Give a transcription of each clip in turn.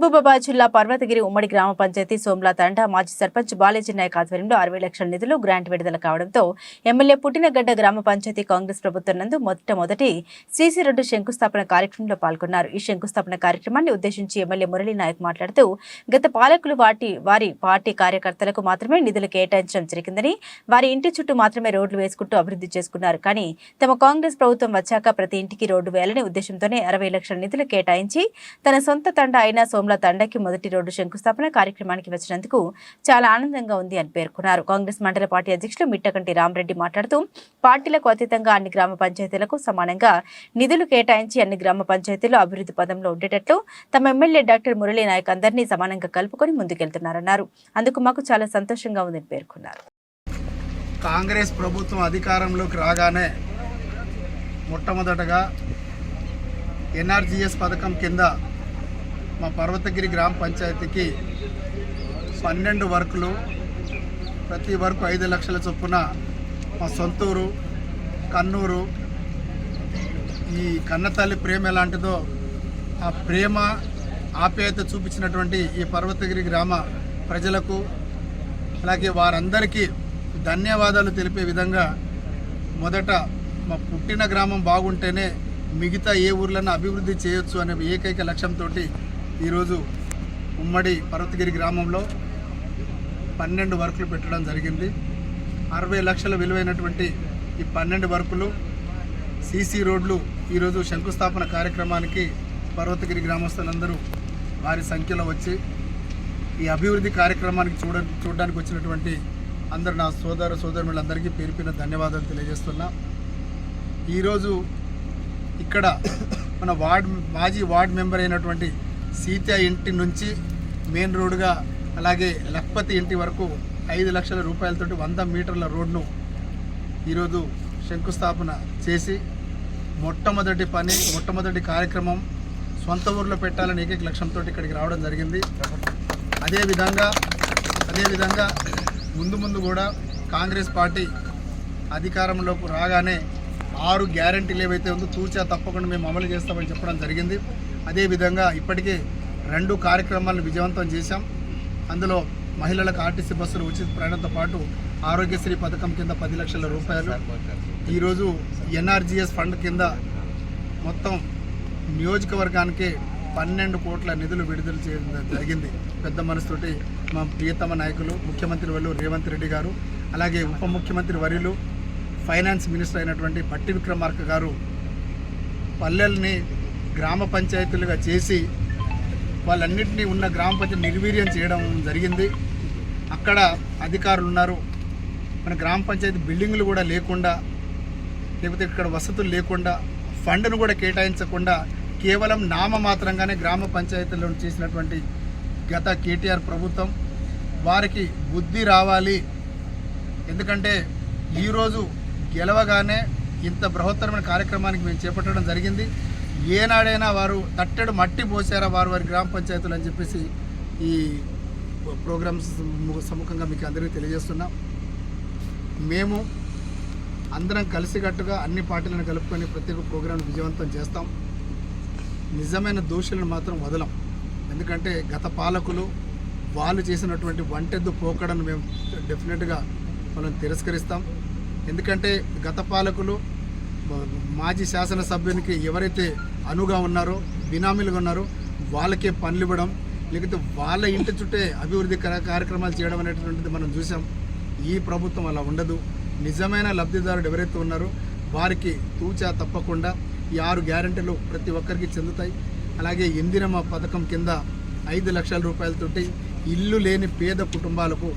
మహబూబాబాద్ జిల్లా పర్వతగిరి ఉమ్మడి గ్రామ పంచాయతీ సోమ్లా తండ మాజీ సర్పంచ్ బాలేజీ నాయక్ ఆధ్వర్యంలో అరవై లక్షల నిధులు గ్రాంట్ విడుదల కావడంతో ఎమ్మెల్యే పుట్టినగడ్డ గ్రామ పంచాయతీ కాంగ్రెస్ ప్రభుత్వం నందు మొట్టమొదటి సీసీ రోడ్డు శంకుస్థాపన కార్యక్రమంలో పాల్గొన్నారు. ఈ శంకుస్థాపన కార్యక్రమాన్ని ఉద్దేశించి ఎమ్మెల్యే మురళీ నాయక్ మాట్లాడుతూ గత పాలకులు వాటి వారి పార్టీ కార్యకర్తలకు మాత్రమే నిధులు కేటాయించడం జరిగిందని వారి ఇంటి చుట్టూ మాత్రమే రోడ్లు వేసుకుంటూ అభివృద్ధి చేసుకున్నారు. కానీ తమ కాంగ్రెస్ ప్రభుత్వం వచ్చాక ప్రతి ఇంటికి రోడ్డు వేయాలనే ఉద్దేశంతోనే అరవై లక్షల నిధులు కేటాయించి తన సొంత తండ అయిన సోమ్ల తండకి మొదటి రోడ్డు శంకుస్థాపన కార్యక్రమానికి వచ్చినందుకు చాలా ఆనందంగా ఉంది అని పేర్కొన్నారు. కాంగ్రెస్ మండల పార్టీ అధ్యక్షులు మిట్టకంటి రామరెడ్డి మాట్లాడుతూ పార్టీలకు అతీతంగా అన్ని గ్రామ పంచాయతీలకు సమానంగా నిధులు కేటాయించి అన్ని గ్రామ పంచాయతీలు అభివృద్ధి పదంలో ఉండేటట్లు తమ ఎమ్మెల్యే డాక్టర్ మురళీ నాయక్ అందరినీ సమానంగా కలుపుకొని ముందుకెళ్తున్నారన్నారు. అందుకు మాకు చాలా సంతోషంగా ఉందని పేర్కొన్నారు. కాంగ్రెస్ ప్రభుత్వం అధికారంలోకి రాగానే మొట్టమొదటగా ఎన్ఆర్జీఎస్ పథకం కింద మా పర్వతగిరి గ్రామ పంచాయతీకి పన్నెండు వర్కులు ప్రతి వర్కు ఐదు లక్షల చొప్పున మా సొంతూరు కన్నూరు ఈ కన్నతల్లి ప్రేమ ఎలాంటిదో ఆ ప్రేమ ఆప్యాయత చూపించినటువంటి ఈ పర్వతగిరి గ్రామ ప్రజలకు అలాగే వారందరికీ ధన్యవాదాలు తెలిపే విధంగా మొదట మా పుట్టిన గ్రామం బాగుంటేనే మిగతా ఏ ఊర్లను అభివృద్ధి చేయొచ్చు అనే ఏకైక లక్ష్యంతో ఈరోజు ఉమ్మడి పర్వతగిరి గ్రామంలో పన్నెండు వర్కులు పెట్టడం జరిగింది. అరవై లక్షల విలువైనటువంటి ఈ పన్నెండు వర్కులు సీసీ రోడ్లు ఈరోజు శంకుస్థాపన కార్యక్రమానికి పర్వతగిరి గ్రామస్తులందరూ వారి సంఖ్యలో వచ్చి ఈ అభివృద్ధి కార్యక్రమానికి చూడ చూడడానికి వచ్చినటువంటి అందరు నా సోదర సోదరులందరికీ పేరు ధన్యవాదాలు తెలియజేస్తున్నా. ఈరోజు ఇక్కడ మన వార్డ్ మాజీ వార్డ్ మెంబర్ అయినటువంటి సీత ఇంటి నుంచి మెయిన్ రోడ్డుగా అలాగే లక్పతి ఇంటి వరకు ఐదు లక్షల రూపాయలతోటి వంద మీటర్ల రోడ్ను ఈరోజు శంకుస్థాపన చేసి మొట్టమొదటి పని మొట్టమొదటి కార్యక్రమం సొంత ఊర్లో పెట్టాలని ఏకైక లక్ష్యంతో ఇక్కడికి రావడం జరిగింది. అదేవిధంగా అదేవిధంగా ముందు ముందు కూడా కాంగ్రెస్ పార్టీ అధికారంలోకి రాగానే ఆరు గ్యారంటీలు ఏవైతే ఉందో తూచా తప్పకుండా మేము అమలు చేస్తామని చెప్పడం జరిగింది. అదేవిధంగా ఇప్పటికే రెండు కార్యక్రమాలను విజయవంతం చేశాం. అందులో మహిళలకు ఆర్టీసీ బస్సులు ఉచిత ప్రయాణంతో పాటు ఆరోగ్యశ్రీ పథకం కింద పది లక్షల రూపాయలు. ఈరోజు ఎన్ఆర్జీఎస్ ఫండ్ కింద మొత్తం నియోజకవర్గానికి పన్నెండు కోట్ల నిధులు విడుదల చేయడం జరిగింది. పెద్ద మనసుతోటి మా ప్రియతమ నాయకులు ముఖ్యమంత్రి వర్యులు రేవంత్ రెడ్డి గారు అలాగే ఉప ముఖ్యమంత్రి వర్యులు ఫైనాన్స్ మినిస్టర్ అయినటువంటి పట్టి విక్రమార్క గారు పల్లెల్ని గ్రామ పంచాయతీలుగా చేసి వాళ్ళన్నింటినీ ఉన్న గ్రామ పంచాయతీ నిర్వీర్యం చేయడం జరిగింది. అక్కడ అధికారులు ఉన్నారు. మన గ్రామ పంచాయతీ బిల్డింగ్లు కూడా లేకుండా లేకపోతే ఇక్కడ వసతులు లేకుండా ఫండ్ను కూడా కేటాయించకుండా కేవలం నామమాత్రంగానే గ్రామ పంచాయతీలో చేసినటువంటి గత కేటీఆర్ ప్రభుత్వం. వారికి బుద్ధి రావాలి. ఎందుకంటే ఈరోజు గెలవగానే ఇంత బృహత్తరమైన కార్యక్రమానికి మేము చేపట్టడం జరిగింది. ఏనాడైనా వారు తట్టెడు మట్టి పోసారా వారు వారి గ్రామ పంచాయతీలు అని చెప్పేసి ఈ ప్రోగ్రామ్స్ సముఖంగా మీకు అందరికీ తెలియజేస్తున్నాం. మేము అందరం కలిసికట్టుగా అన్ని పార్టీలను కలుపుకొని ప్రతి ఒక్క విజయవంతం చేస్తాం. నిజమైన దోషులను మాత్రం వదలం. ఎందుకంటే గత పాలకులు వాళ్ళు చేసినటువంటి వంటెద్దు పోకడను మేము డెఫినెట్గా మనం తిరస్కరిస్తాం. ఎందుకంటే గత పాలకులు మాజీ శాసనసభ్యునికి ఎవరైతే అనుగా ఉన్నారో బినామీలుగా ఉన్నారో వాళ్ళకే పనులు ఇవ్వడం లేకపోతే వాళ్ళ ఇంటి చుట్టే అభివృద్ధి కార్యక్రమాలు చేయడం అనేటువంటిది మనం చూసాం ఈ ప్రభుత్వం అలా ఉండదు. నిజమైన లబ్ధిదారుడు ఎవరైతే ఉన్నారో వారికి తూచా తప్పకుండా ఈ ఆరు గ్యారెంటీలు ప్రతి ఒక్కరికి చెందుతాయి. అలాగే ఇందిరమ్మ పథకం కింద ఐదు లక్షల రూపాయలతోటి ఇల్లు లేని పేద కుటుంబాలకు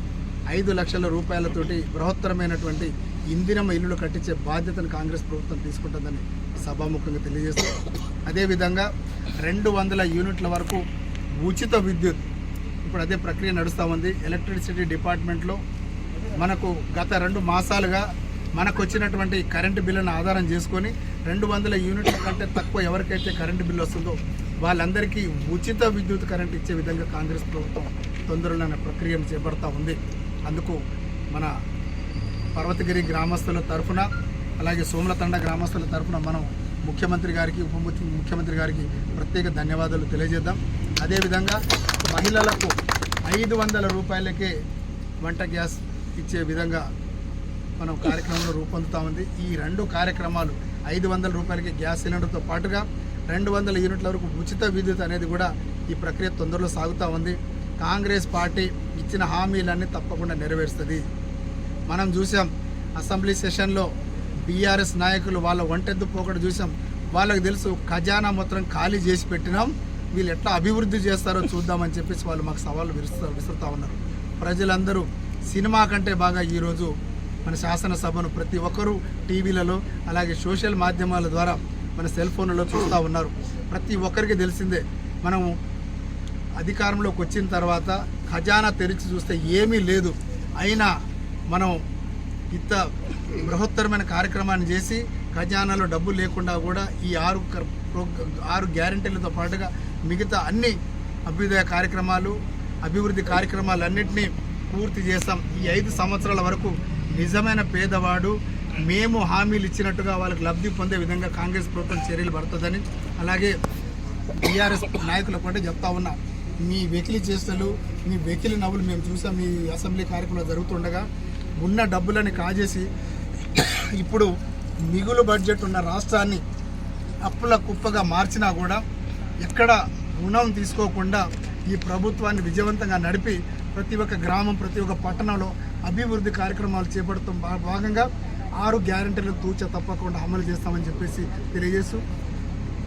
ఐదు లక్షల రూపాయలతోటి బృహత్తరమైనటువంటి ఇందిరమ్మ ఇల్లులు కట్టించే బాధ్యతను కాంగ్రెస్ ప్రభుత్వం తీసుకుంటుందని సభాముఖంగా తెలియజేస్తుంది అదేవిధంగా రెండు వందల యూనిట్ల వరకు ఉచిత విద్యుత్ ఇప్పుడు అదే ప్రక్రియ నడుస్తూ ఉంది. ఎలక్ట్రిసిటీ డిపార్ట్మెంట్లో మనకు గత రెండు మాసాలుగా మనకు వచ్చినటువంటి కరెంటు బిల్లును ఆధారం చేసుకొని రెండు వందల యూనిట్ల కంటే తక్కువ ఎవరికైతే కరెంటు బిల్లు వస్తుందో వాళ్ళందరికీ ఉచిత విద్యుత్ కరెంట్ ఇచ్చే విధంగా కాంగ్రెస్ ప్రభుత్వం తొందరలోనే ప్రక్రియను చేపడతా ఉంది. అందుకు మన పర్వతగిరి గ్రామస్తుల తరఫున అలాగే సోమలతండ గ్రామస్తుల తరఫున మనం ముఖ్యమంత్రి గారికి ఉప ముఖ్యమంత్రి గారికి ప్రత్యేక ధన్యవాదాలు తెలియజేద్దాం. అదేవిధంగా మహిళలకు ఐదు వందల రూపాయలకే వంట గ్యాస్ ఇచ్చే విధంగా మనం కార్యక్రమంలో రూపొందుతా ఉంది. ఈ రెండు కార్యక్రమాలు ఐదు వందల రూపాయలకి గ్యాస్ సిలిండర్తో పాటుగా రెండు వందల యూనిట్ల వరకు ఉచిత విద్యుత్ అనేది కూడా ఈ ప్రక్రియ తొందరలో సాగుతూ ఉంది. కాంగ్రెస్ పార్టీ ఇచ్చిన హామీలన్నీ తప్పకుండా నెరవేరుస్తుంది. మనం చూసాం అసెంబ్లీ సెషన్లో బీఆర్ఎస్ నాయకులు వాళ్ళ ఒంటెద్దు పోకడ చూసాం. వాళ్ళకి తెలుసు ఖజానా మొత్తం ఖాళీ చేసి పెట్టినాం. వీళ్ళు ఎట్లా అభివృద్ధి చేస్తారో చూద్దామని చెప్పేసి వాళ్ళు మాకు సవాళ్ళు విరుస్తూ విసురుతూ ఉన్నారు. ప్రజలందరూ సినిమా కంటే బాగా ఈరోజు మన శాసనసభను ప్రతి ఒక్కరూ టీవీలలో అలాగే సోషల్ మాధ్యమాల ద్వారా మన సెల్ ఫోన్లలో చూస్తూ ఉన్నారు. ప్రతి ఒక్కరికి తెలిసిందే మనము అధికారంలోకి వచ్చిన తర్వాత ఖజానా తెరిచి చూస్తే ఏమీ లేదు. అయినా మనం ఇంత బృహత్తరమైన కార్యక్రమాన్ని చేసి ఖజానాలో డబ్బు లేకుండా కూడా ఈ ఆరు ప్రో- ఆరు గ్యారంటీలతో పాటుగా మిగతా అన్ని అభ్యుదయ కార్యక్రమాలు అభివృద్ధి కార్యక్రమాలన్నింటినీ పూర్తి చేస్తాం. ఈ ఐదు సంవత్సరాల వరకు నిజమైన పేదవాడు మేము హామీలు ఇచ్చినట్టుగా వాళ్ళకి లబ్ధి పొందే విధంగా కాంగ్రెస్ ప్రభుత్వం చర్యలు పడుతుందని అలాగే టీఆర్ఎస్ నాయకులకు కూడా చెప్తా ఉన్నా. మీ వెకిలి చేష్టలు మీ వెకిలి నవ్వులు మేము చూసాం. మీ అసెంబ్లీ కార్యక్రమంలో జరుగుతుండగా ఉన్న డబ్బులని కాజేసి ఇప్పుడు మిగులు బడ్జెట్ ఉన్న రాష్ట్రాన్ని అప్పుల కుప్పగా మార్చినా కూడా ఎక్కడ రుణం తీసుకోకుండా ఈ ప్రభుత్వాన్ని విజయవంతంగా నడిపి ప్రతి ఒక్క గ్రామం ప్రతి ఒక్క పట్టణంలో అభివృద్ధి కార్యక్రమాలు చేపడుతాం భాగంగా ఆరు గ్యారంటీలను తూచ తప్పకుండా అమలు చేస్తామని చెప్పేసి తెలియజేస్తూ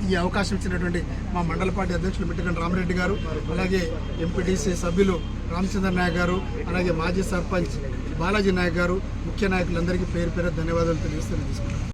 ఈ అవకాశం ఇచ్చినటువంటి మా మండల పార్టీ అధ్యక్షులు మిట్టగండి రామరెడ్డి గారు అలాగే ఎంపీటీసీ సభ్యులు రామచంద్ర నాయక్ గారు అలాగే మాజీ సర్పంచ్ బాలాజీ నాయక్ గారు ముఖ్య నాయకులందరికీ పేరు పేరు ధన్యవాదాలు తెలియజేస్తూ తీసుకుంటాను